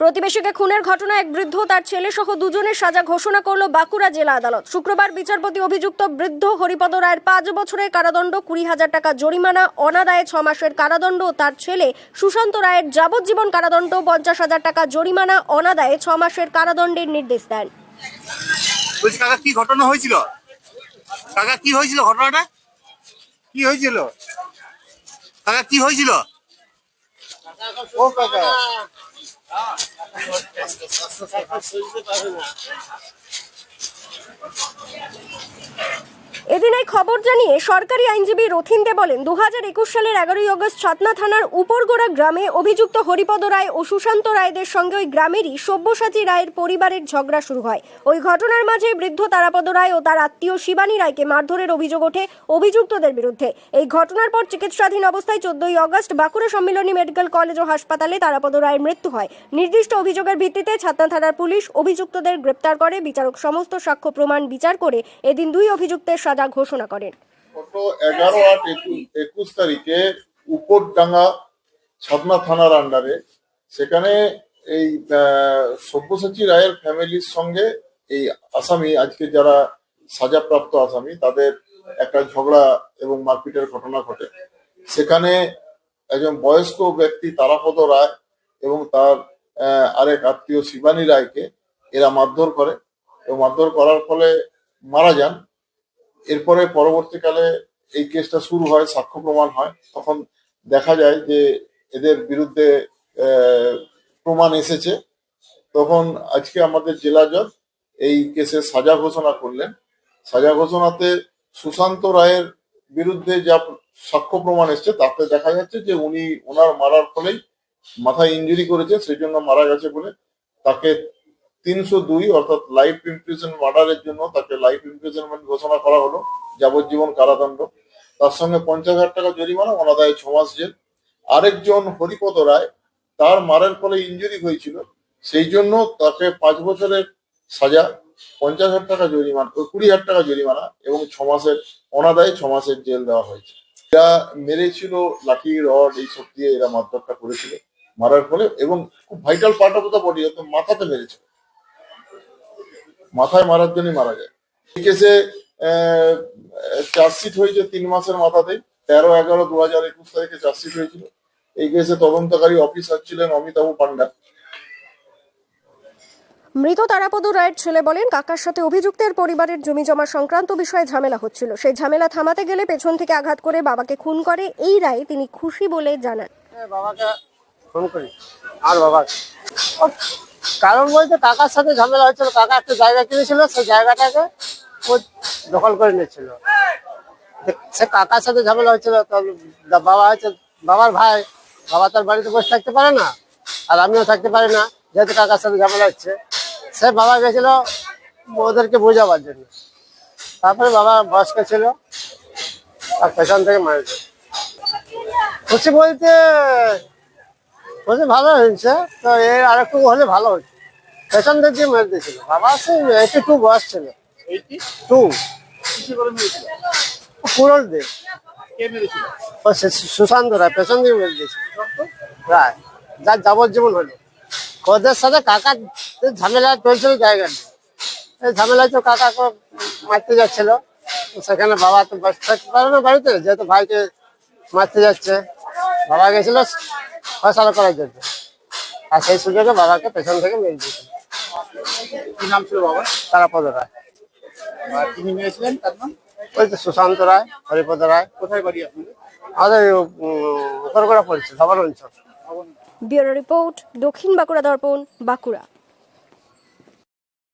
প্রতিবেশীকে খুনের ঘটনায় এক বৃদ্ধ তার ছেলে সহ দুজনের সাজা ঘোষণা করল বাঁকুড়া জেলা আদালত। শুক্রবার বিচারপতি অভিযুক্ত বৃদ্ধ হরিপদ রায়ের পাঁচ বছরের কারাদণ্ড কুড়ি হাজার টাকা জরিমানা অনাদায়ে ছ মাসের কারাদণ্ড ও তার ছেলে সুশান্ত রায়ের যাবজ্জীবন কারাদণ্ড পঞ্চাশ হাজার টাকা জরিমানা অনাদায়ে ছ মাসের কারাদণ্ডের নির্দেশ দেন। বলছি কাকা কি ঘটনা হয়েছিল? কাকা কি হয়েছিল ঘটনাটা? কি হয়েছিল? কাকা কি হয়েছিল? ও কাকা। পারবে না এদিন এই খবর জানিয়ে সরকারি আইনজীবী রথিন দে বলেন দু হাজার একুশ সালের এগারোই অগস্ট ছাতনা থানার উপরগোড়া গ্রামে অভিযুক্ত হরিপদ রায় ও সুশান্ত রায়দের সঙ্গে ওই গ্রামেরই সব্যসাচী রায়ের পরিবারের ঝগড়া শুরু হয়। ওই ঘটনার মাঝে বৃদ্ধ তারাপদ রায় ও তার আত্মীয় শিবানী রায়কে মারধরের অভিযোগ ওঠে অভিযুক্তদের বিরুদ্ধে। এই ঘটনার পর চিকিৎসাধীন অবস্থায় চোদ্দই August Bankura Sammilani medical college ও হাসপাতালে তারাপদ রায়ের মৃত্যু হয়। নির্দিষ্ট অভিযোগের ভিত্তিতে ছাতনা থানার পুলিশ অভিযুক্তদের গ্রেপ্তার করে। বিচারক সমস্ত সাক্ষ্য প্রমাণ বিচার করে এদিন দুই অভিযুক্তের সাজা ঘোষণা করেন। গত এগারো আট একুশ তারিখে উপরডাঙ্গা ছাতনা থানার আন্ডারে সেখানে এই সব্যসাচী রায়ের ফ্যামিলির সঙ্গে এই আসামি, আজকে যারা সাজাপ্রাপ্ত আসামি, তাদের একটা ঝগড়া এবং মারপিটের ঘটনা ঘটে। সেখানে একজন বয়স্ক ব্যক্তি তারাপদ রায় এবং তার আরেক আত্মীয় শিবানী রায়কে এরা মারধর করে। এবং মারধর করার ফলে মারা যান। এরপরে পরবর্তীকালে এই কেসটা শুরু হয়, সাক্ষ্য প্রমাণ হয়। তখন দেখা যায় যে এদের বিরুদ্ধে প্রমাণ এসেছে। তখন আজকে আমাদের জেলা জজ এই কেসে সাজা ঘোষণা করলেন। সাজা ঘোষণাতে সুশান্ত রায়ের বিরুদ্ধে যা সাক্ষ্য প্রমাণ এসছে, তাতে দেখা যাচ্ছে যে উনি ওনার মারার ফলেই মাথায় ইঞ্জুরি করেছে সেই জন্য মারা গেছে বলে তাকে তিনশো দুই অর্থাৎ লাইফ ইমপ্রিজন মার্ডারের জন্য তাকে লাইফ ইমপ্রিজনমেন্ট ঘোষণা করা হলো, যাবজ্জীবন কারাদণ্ড। তার সঙ্গে পঞ্চাশ হাজার টাকা জরিমানা, অনাদায় ছ মাস জেল। আরেকজন হরিপদ রায়, তার মারের ফলে ইঞ্জুরি হয়েছিল। সেই জন্য তাকে পাঁচ বছরের সাজা, পঞ্চাশ হাজার টাকা জরিমানা কুড়ি হাজার টাকা জরিমানা এবং ছ মাসের, অনাদায় ছ মাসের জেল দেওয়া হয়েছে। এরা মেরেছিল লাঠি, রড, এইসব দিয়ে এরা মারধরটা করেছিল, মারার ফলে এবং খুব vital part of the body মাথাতে মেরেছিল। মাথায় মারার জন্যই মারা যায়। এই কেসে চার্জশিট হয়েছে তিন মাসের মাথাতেই তেরো এগারো দু হাজার একুশ তারিখে চার্জশিট হয়েছিল। এই কেসে তদন্তকারী অফিসার ছিলেন অমিতাভ পান্ডা। মৃত তারাপদ রায়ের ছেলে বলেন কাকার সাথে অভিযুক্তের পরিবারের জমি জমা সংক্রান্ত বিষয়ে ঝামেলা হচ্ছিল। সেই ঝামেলা থামাতে গেলে পেছন থেকে আঘাত করে বাবাকে খুন করে। এই রায়ে তিনি খুশি বলে জানান। হ্যাঁ, বাবাকে ফোন করি আর বাবা কারণ বলতে কাকার সাথে ঝামেলা হচ্ছিল কাকা একটা জায়গা কিনেছিল, সেই জায়গাটাকে ও দখল করে নিচ্ছিল সে কাকার সাথে ঝামেলা হচ্ছিল তো বাবা হচ্ছে বাবার ভাই, বাবা তার বাড়িতে বসে থাকতে পারে না, আর আমিও থাকতে পারি না, যেহেতু কাকার সাথে ঝামেলা হচ্ছে। সে বাবা গেছিল ওদেরকে বোঝাবার জন্য। তারপরে বাবা বয়স্ক ছিল, আর পেছন থেকে মারেছে খুশি বলতে বলছে ভালো হয়েছে। তো এর আর একটু হলে ভালো হতো। পেছন দিক দিয়ে মেরে দিয়েছিল। বাবা সে এইটি টু বয়স ছিল। টু পুরোল দিক ও সুশান্ত রায় পেছন দিয়ে মেরে দিয়েছিল রায় যার যাবজ্জীবন হলো। ওদের সাথে কাকা ঝামেলা চলছিল জায়গাটা। এই ঝামেলায় তো কাকাকে মারতে যাচ্ছিল। সেখানে বাবা তো থাকতে পারে না বাড়িতে যেহেতু ভাইকে মারতে যাচ্ছে বাবা গেছিল ফসলা করার জন্য। আর সেই সুযোগে বাবাকে পেছন থেকে মেরে দিয়েছিল কি নাম ছিল বাবা তারাপদ রায়। আর তিনি মেরেছিলেন তার নাম? ওই তো সুশান্ত রায় হরিপদ রায়। কোথায় বাড়ি আপনাদের? আমাদের পড়েছে সবার অঞ্চল ব্যুরো রিপোর্ট দক্ষিণ বাঁকুড়া দর্পণ বাঁকুড়া।